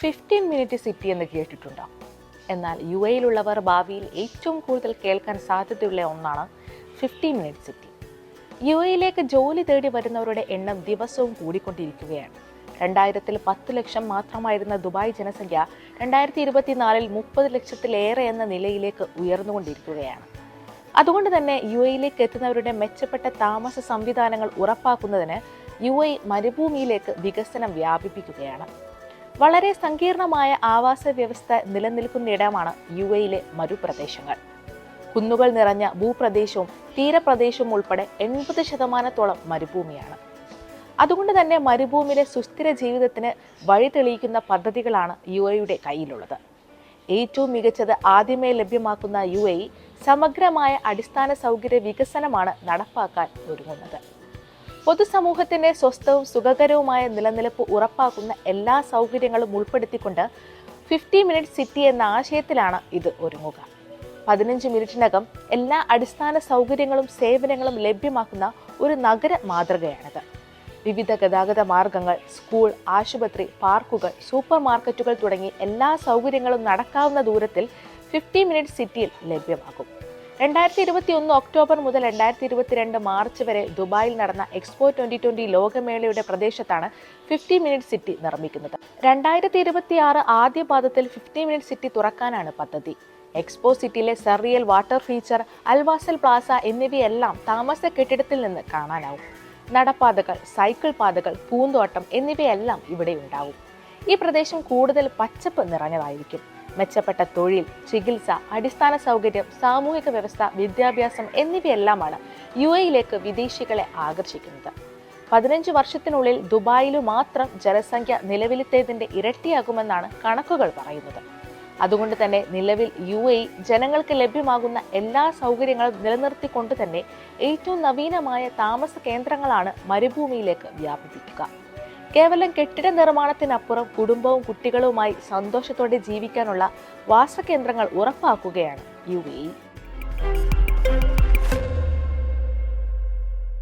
Fifteen minute city എന്ന് കേട്ടിട്ടുണ്ടോ? എന്നാൽ യു എയിലുള്ളവർ ഭാവിയിൽ ഏറ്റവും കൂടുതൽ കേൾക്കാൻ സാധ്യതയുള്ള ഒന്നാണ് ഫിഫ്റ്റീൻ മിനിറ്റ് സിറ്റി യു എയിലേക്ക് ജോലി തേടി വരുന്നവരുടെ എണ്ണം ദിവസവും കൂടിക്കൊണ്ടിരിക്കുകയാണ്. രണ്ടായിരത്തിൽ പത്ത് ലക്ഷം മാത്രമായിരുന്ന ദുബായ് ജനസംഖ്യ രണ്ടായിരത്തി ഇരുപത്തിനാലിൽ മുപ്പത് ലക്ഷത്തിലേറെ എന്ന നിലയിലേക്ക് ഉയർന്നുകൊണ്ടിരിക്കുകയാണ്. അതുകൊണ്ട് തന്നെ യു എയിലേക്ക് എത്തുന്നവരുടെ മെച്ചപ്പെട്ട താമസ സംവിധാനങ്ങൾ ഉറപ്പാക്കുന്നതിന് യു എ മരുഭൂമിയിലേക്ക് വികസനം വ്യാപിപ്പിക്കുകയാണ്. വളരെ സങ്കീർണമായ ആവാസ വ്യവസ്ഥ നിലനിൽക്കുന്നിടമാണ് യു എയിലെ മരുപ്രദേശങ്ങൾ. കുന്നുകൾ നിറഞ്ഞ ഭൂപ്രദേശവും തീരപ്രദേശവും ഉൾപ്പെടെ എൺപത് ശതമാനത്തോളം മരുഭൂമിയാണ്. അതുകൊണ്ട് തന്നെ മരുഭൂമിയിലെ സുസ്ഥിര ജീവിതത്തിന് വഴി തെളിയിക്കുന്ന പദ്ധതികളാണ് യു എയുടെ കയ്യിലുള്ളത്. ഏറ്റവും മികച്ചത് ആദ്യമേ ലഭ്യമാക്കുന്ന യു എ സമഗ്രമായ അടിസ്ഥാന സൗകര്യ വികസനമാണ് നടപ്പാക്കാൻ ഒരുങ്ങുന്നത്. പൊതുസമൂഹത്തിന്റെ സ്വസ്ഥവും സുഖകരവുമായ നിലനിൽപ്പ് ഉറപ്പാക്കുന്ന എല്ലാ സൗകര്യങ്ങളും ഉൾപ്പെടുത്തിക്കൊണ്ട് ഫിഫ്റ്റി മിനിറ്റ് സിറ്റി എന്ന ആശയത്തിലാണ് ഇത് ഒരുങ്ങുക. പതിനഞ്ച് മിനിറ്റിനകം എല്ലാ അടിസ്ഥാന സൗകര്യങ്ങളും സേവനങ്ങളും ലഭ്യമാക്കുന്ന ഒരു നഗര മാതൃകയാണിത്. വിവിധ ഗതാഗത മാർഗങ്ങൾ സ്കൂൾ ആശുപത്രി പാർക്കുകൾ സൂപ്പർ മാർക്കറ്റുകൾ തുടങ്ങി എല്ലാ സൗകര്യങ്ങളും നടക്കാവുന്ന ദൂരത്തിൽ ഫിഫ്റ്റി മിനിറ്റ് സിറ്റിയിൽ ലഭ്യമാകും. രണ്ടായിരത്തി ഇരുപത്തി ഒന്ന് ഒക്ടോബർ മുതൽ രണ്ടായിരത്തി ഇരുപത്തിരണ്ട് മാർച്ച് വരെ ദുബായിൽ നടന്ന എക്സ്പോ ട്വന്റി ട്വന്റി ലോകമേളയുടെ പ്രദേശത്താണ് ഫിഫ്റ്റി മിനിറ്റ് സിറ്റി നിർമ്മിക്കുന്നത്. രണ്ടായിരത്തി ഇരുപത്തി ആറ് ആദ്യ പാദത്തിൽ ഫിഫ്റ്റി മിനിറ്റ് സിറ്റി തുറക്കാനാണ് പദ്ധതി. എക്സ്പോ സിറ്റിയിലെ Surreal water feature Al Wasl Plaza എന്നിവയെല്ലാം താമസ കെട്ടിടത്തിൽ നിന്ന് കാണാനാവും. നടപ്പാതകൾ സൈക്കിൾ പാതകൾ പൂന്തോട്ടം എന്നിവയെല്ലാം ഇവിടെ ഉണ്ടാവും. ഈ പ്രദേശം കൂടുതൽ പച്ചപ്പ് നിറഞ്ഞതായിരിക്കും. മെച്ചപ്പെട്ട തൊഴിൽ ചികിത്സ അടിസ്ഥാന സൗകര്യം സാമൂഹിക വ്യവസ്ഥ വിദ്യാഭ്യാസം എന്നിവയെല്ലാമാണ് യു എയിലേക്ക് വിദേശികളെ ആകർഷിക്കുന്നത്. പതിനഞ്ച് വർഷത്തിനുള്ളിൽ ദുബായിലു മാത്രം ജനസംഖ്യ നിലവിലത്തേതിന്റെ ഇരട്ടിയാകുമെന്നാണ് കണക്കുകൾ പറയുന്നത്. അതുകൊണ്ട് തന്നെ നിലവിൽ യു എ ജനങ്ങൾക്ക് ലഭ്യമാകുന്ന എല്ലാ സൗകര്യങ്ങളും നിലനിർത്തിക്കൊണ്ട് തന്നെ ഏറ്റവും നവീനമായ താമസ കേന്ദ്രങ്ങളാണ് മരുഭൂമിയിലേക്ക് വ്യാപിപ്പിക്കുക. കേവലം കെട്ടിട നിർമ്മാണത്തിനപ്പുറം കുടുംബവും കുട്ടികളുമായി സന്തോഷത്തോടെ ജീവിക്കാനുള്ള വാസകേന്ദ്രങ്ങൾ ഉറപ്പാക്കുകയാണ് യു എ